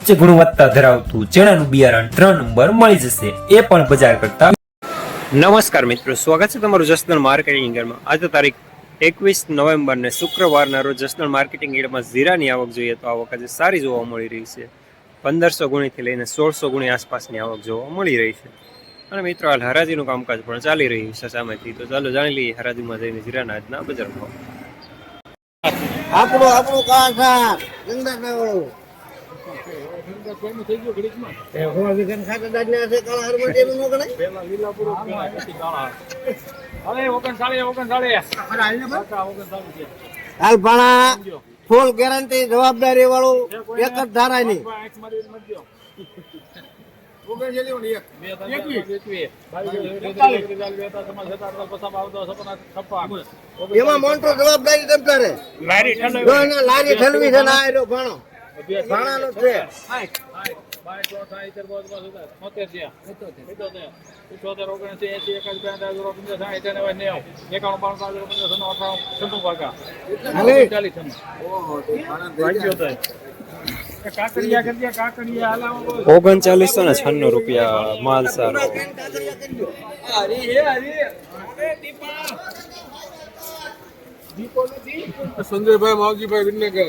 ઉચ્ચ ગુણવત્તા ધરાવતું ચણાનું બિયારણ ત્રણ નંબર મળી જશે. એ પણ બજાર કરતા નમસ્કાર મિત્રો સ્વાગત છે તમારું જસદણ માર્કેટિંગ યાર્ડમાં આજે તારીખ એકવીસ નવેમ્બર ને શુક્રવારના રોજ જસદણ માર્કેટિંગ યાર્ડમાં જીરાની આવક જોઈએ તો આવક આજે સારી જોવા મળી રહી છે. પંદરસો ગુણીથી લઈને સોળસો ગુણી આસપાસની આવક જોવા મળી રહી છે. અને મિત્રો હાલ હરાજીનું કામકાજ પણ ચાલી રહ્યું છે સામેથી. તો ચાલો જાણી લઈએ હરાજીમાં જઈને જીરાના આજના બજાર ભાવ. આપણું આપણું કાંઠા ગંગા ફૂલ ગેરંટી જવાબદારી વાળું એક જ ધારાની એમાં મોટો જવાબદારી તમ તારે લારી ઠલવી. છે ના ભાણો. ભાણાનો છે. ઓગણચાલીસો ને છન્નું રૂપિયા માલ સારો. સંજયભાઈ માવજીભાઈ વિનગર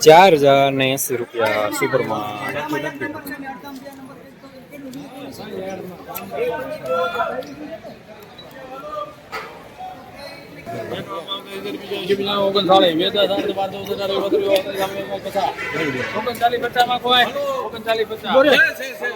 ચાર હજાર ને એસી રૂપિયા સુપર માલ અહીંયા શું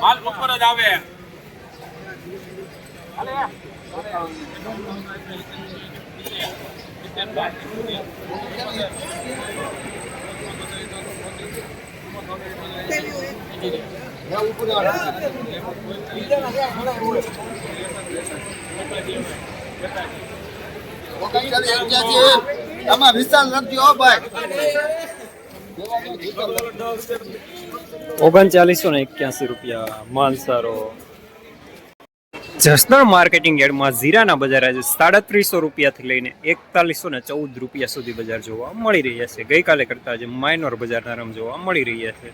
માલ બપોર વિશાલ નથી હો ભાઈ. ઓગણચાલીસો ને એક્યાસી રૂપિયા માલ સારો માર્કેટિંગ યાર્ડમાં જીરાના બજાર આજે સાડત્રીસો રૂપિયાથી લઈને એકતાલીસો ને ચૌદ રૂપિયા સુધી બજાર જોવા મળી રહ્યા છે. ગઈકાલે કરતાં આજે માઇનોર બજારના રમ જોવા મળી રહ્યા છે.